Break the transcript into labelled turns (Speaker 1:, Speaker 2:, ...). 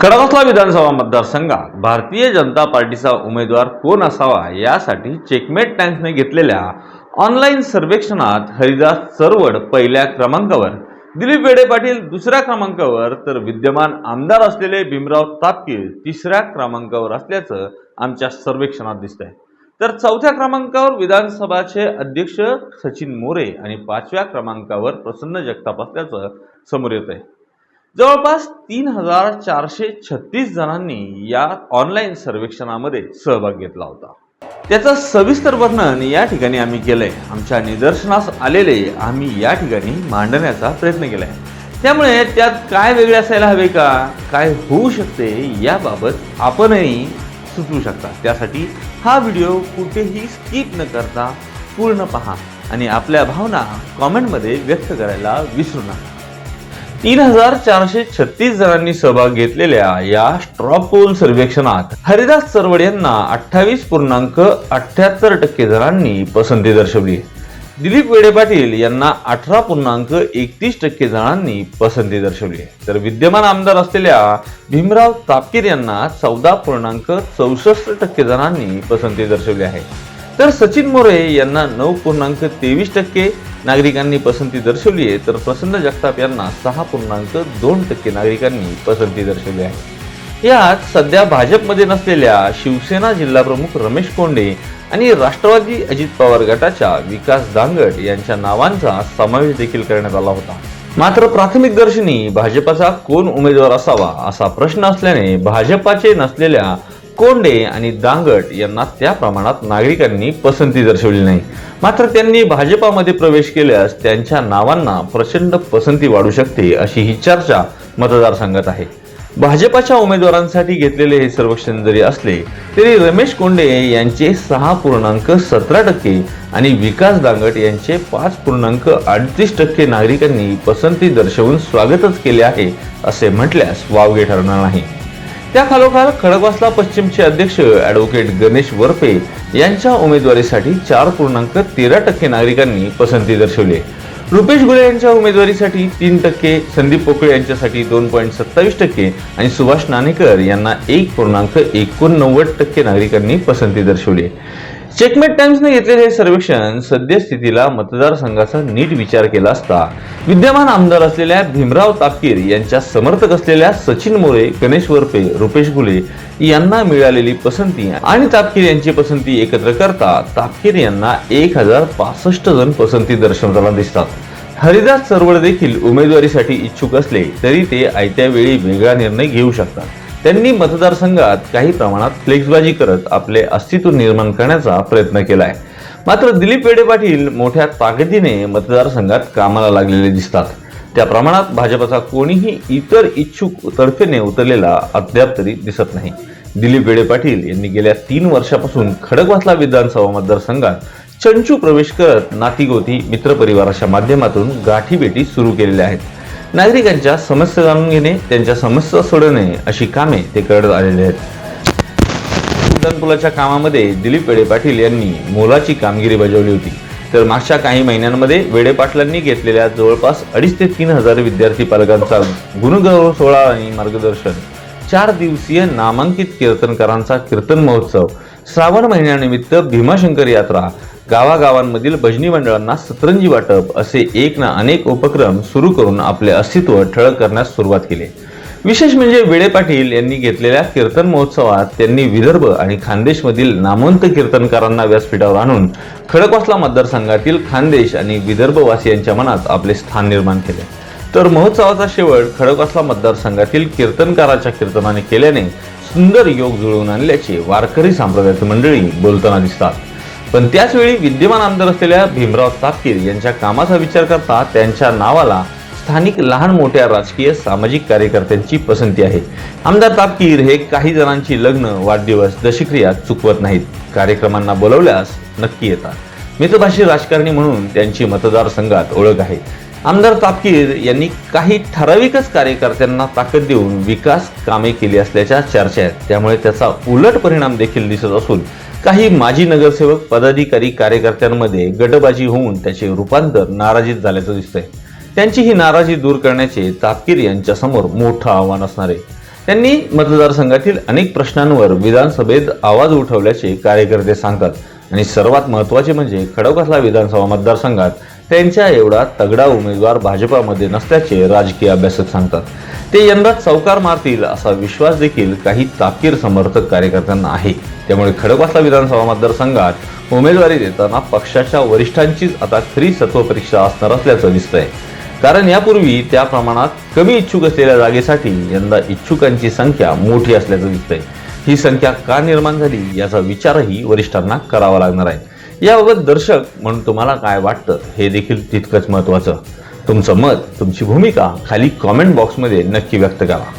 Speaker 1: खडकसला विधानसभा मतदारसंघात भारतीय जनता पार्टीचा उमेदवार कोण असावा यासाठी चेकमेट टाइम्सने घेतलेल्या ऑनलाईन सर्वेक्षणात हरिदास चरवड पहिल्या क्रमांकावर दिलीप वेडे पाटील दुसऱ्या क्रमांकावर तर विद्यमान आमदार असलेले भीमराव तापकीर तिसऱ्या क्रमांकावर असल्याचं आमच्या सर्वेक्षणात दिसतंय. तर चौथ्या क्रमांकावर विधानसभाचे अध्यक्ष सचिन मोरे आणि पाचव्या क्रमांकावर प्रसन्न जगताप असल्याचं समोर येत आहे जवळपास तीन हजार चारशे छत्तीस जणांनी या ऑनलाईन सर्वेक्षणामध्ये सहभाग घेतला होता. त्याचं सविस्तर वर्णन या ठिकाणी आम्ही केलंय. आमच्या निदर्शनास आलेले आम्ही या ठिकाणी मांडण्याचा प्रयत्न केलाय. त्यामुळे त्यात काय वेगळे असायला हवे का? काय होऊ शकते? याबाबत आपणही सुचवू शकता. त्यासाठी हा व्हिडिओ कुठेही स्किप न करता पूर्ण पहा आणि आपल्या भावना कॉमेंटमध्ये व्यक्त करायला विसरू नका. तीन हजार चारशे छत्तीस जणांनी सहभाग घेतलेल्या या स्ट्रॉपोल सर्वेक्षणात हरिदास चरवड यांना अठ्ठावीस पूर्णांक अठ्याहत्तर टक्के जणांनी पसंती दर्शवली. दिलीप वेडे पाटील यांना अठरा पूर्णांक एकतीस टक्के जणांनी पसंती दर्शवली. तर विद्यमान आमदार असलेल्या भीमराव तापकीर यांना चौदा पूर्णांक चौसष्ट टक्के जणांनी पसंती दर्शवली आहे. तर सचिन मोरे यांना नऊ पूर्णांक तेवीस टक्के नागरिकांनी पसंती दर्शवली आहे तर प्रसन्न जगताप यांना सहा पूर्णांक दोन टक्के नागरिकांनी पसंती दर्शवली आहे. यात सध्या भाजपमध्ये नसलेल्या शिवसेना जिल्हाप्रमुख रमेश कोंडे आणि राष्ट्रवादी अजित पवार गटाच्या विकास दांगट यांच्या नावांचा समावेश देखील करण्यात आला होता. मात्र प्राथमिक दर्शनी भाजपाचा कोण उमेदवार असावा असा प्रश्न असल्याने भाजपाचे नसलेल्या कोंडे आणि दांगट यांना त्या प्रमाणात नागरिकांनी पसंती दर्शवली नाही. मात्र त्यांनी भाजपामध्ये प्रवेश केल्यास त्यांच्या नावांना प्रचंड पसंती वाढू शकते अशी ही चर्चा मतदारसंघात आहे. भाजपाच्या उमेदवारांसाठी घेतलेले हे सर्वेक्षण जरी असले तरी रमेश कोंडे यांचे सहा पूर्णांक सतरा टक्के आणि विकास दांगट यांचे पाच पूर्णांक अडतीस टक्के नागरिकांनी पसंती दर्शवून स्वागतच केले आहे असे म्हटल्यास वावगे ठरणार नाही. त्या खालोखाल खडकवासला पश्चिमचे अध्यक्ष ॲडव्होकेट गणेश वरपे यांच्या उमेदवारीसाठी चार पूर्णांक तेरा टक्के नागरिकांनी पसंती दर्शवली रुपेश गुले यांच्या उमेदवारीसाठी तीन टक्के संदीप पोकळे यांच्यासाठी दोन पॉईंट सत्तावीस टक्के आणि सुभाष नाणेकर यांना एक पूर्णांक एकोणनव्वद टक्के नागरिकांनी पसंती दर्शवली चेकमेट टाइम्सने घेतलेले हे सर्वेक्षण सद्यस्थितीला मतदारसंघाचा नीट विचार केला असता. विद्यमान आमदार असलेल्या भीमराव तापकीर यांच्या समर्थक असलेल्या सचिन मोरे गणेश वरपे रुपेश गुले यांना मिळालेली पसंती आणि तापकीर यांची पसंती एकत्र करता तापकीर यांना एक हजार पासष्ट जण पसंती दर्शवताना दिसतात. हरिदास चरवड देखील उमेदवारीसाठी इच्छुक असले तरी ते आयत्या वेळी वेगळा निर्णय घेऊ शकतात. त्यांनी मतदारसंघात काही प्रमाणात फ्लेक्सबाजी करत आपले अस्तित्व निर्माण करण्याचा प्रयत्न केलाय. मात्र दिलीप वेडे पाटील मोठ्या ताकदीने मतदारसंघात कामाला लागलेले दिसतात. त्या प्रमाणात भाजपचा कोणीही इतर इच्छुक तर्फेने उतरलेला अद्याप तरी दिसत नाही. दिलीप वेडे पाटील यांनी गेल्या तीन वर्षापासून खडकवासला विधानसभा मतदारसंघात चंचू प्रवेश करत नातीगोती मित्रपरिवाराच्या माध्यमातून गाठीबेटी सुरू केलेल्या आहेत. नागरिकांच्या समस्या जाणून घेणे त्यांच्या समस्या सोडवणे अशी कामे ते करत आलेले आहेत. उड्डाणपुलाच्या कामामध्ये दिलीप वेडे पाटील यांनी मोलाची कामगिरी बजावली होती. तर मागच्या काही महिन्यांमध्ये वेडे पाटलांनी घेतलेल्या जवळपास अडीच ते तीन हजार विद्यार्थी पालकांचा गुणगौरव सोहळा आणि मार्गदर्शन चार दिवसीय नामांकित कीर्तनकारांचा कीर्तन महोत्सव श्रावण महिन्यानिमित्त भीमाशंकर यात्रा गावागावांमधील भजनी मंडळांना सतरंजी वाटप असे एक ना अनेक उपक्रम सुरू करून आपले अस्तित्व ठळक करण्यास सुरुवात केली. विशेष म्हणजे वेडे पाटील यांनी घेतलेल्या कीर्तन महोत्सवात त्यांनी विदर्भ आणि खानदेशमधील नामवंत कीर्तनकारांना व्यासपीठावर आणून खडकवासला मतदारसंघातील खानदेश आणि विदर्भवासियांच्या मनात आपले स्थान निर्माण केले. तर महोत्सवाचा शेवट खडकवासला मतदारसंघातील कीर्तनकाराच्या कीर्तनाने केल्याने सुंदर योग जुळवून आणल्याचे वारकरी संप्रदायाची मंडळी बोलताना दिसतात. पण त्याचवेळी विद्यमान आमदार असलेल्या भीमराव तापकीर यांच्या कामाचा विचार करता त्यांच्या नावाला स्थानिक लहान मोठ्या राजकीय सामाजिक कार्यकर्त्यांची पसंती आहे. आमदार तापकीर हे काही जणांची लग्न वाढदिवस दशक्रिया चुकवत नाहीत. कार्यक्रमांना बोलवल्यास नक्की येतात. मितभाषी राजकारणी म्हणून त्यांची मतदारसंघात ओळख आहे. आमदार तापकीर यांनी काही ठराविकच कार्यकर्त्यांना ताकद देऊन विकास कामे केली असल्याच्या चर्चा आहेत. त्यामुळे त्याचा उलट परिणाम देखील दिसत असून काही माजी नगरसेवक पदाधिकारी कार्यकर्त्यांमध्ये गटबाजी होऊन त्याचे रूपांतर नाराजीत झाल्याचं दिसतंय. त्यांची ही नाराजी दूर करण्याचे तापकीर यांच्यासमोर मोठं आव्हान असणार आहे. त्यांनी मतदारसंघातील अनेक प्रश्नांवर विधानसभेत आवाज उठवल्याचे कार्यकर्ते सांगतात. आणि सर्वात महत्त्वाचे म्हणजे खडकवासला विधानसभा मतदारसंघात त्यांच्या एवढा तगडा उमेदवार भाजपामध्ये नसल्याचे राजकीय अभ्यासक सांगतात. ते यंदा चौकार मारतील असा विश्वास देखील काही ताकीर समर्थक कार्यकर्त्यांना आहे. त्यामुळे खडकवासला विधानसभा मतदारसंघात उमेदवारी देताना पक्षाच्या वरिष्ठांचीच आता खरी सत्व परीक्षा असणार असल्याचं दिसतंय. कारण यापूर्वी त्या प्रमाणात कमी इच्छुक असलेल्या जागेसाठी यंदा इच्छुकांची संख्या मोठी असल्याचं दिसतंय. ही संख्या का निर्माण झाली याचा विचारही वरिष्ठांना करावा लागणार आहे. याबाबत दर्शक म्हणून तुम्हाला काय वाटतं? हे देखील तितकंच महत्त्वाचं. तुमचं मत तुमची भूमिका खाली कॉमेंट बॉक्समध्ये नक्की व्यक्त करा.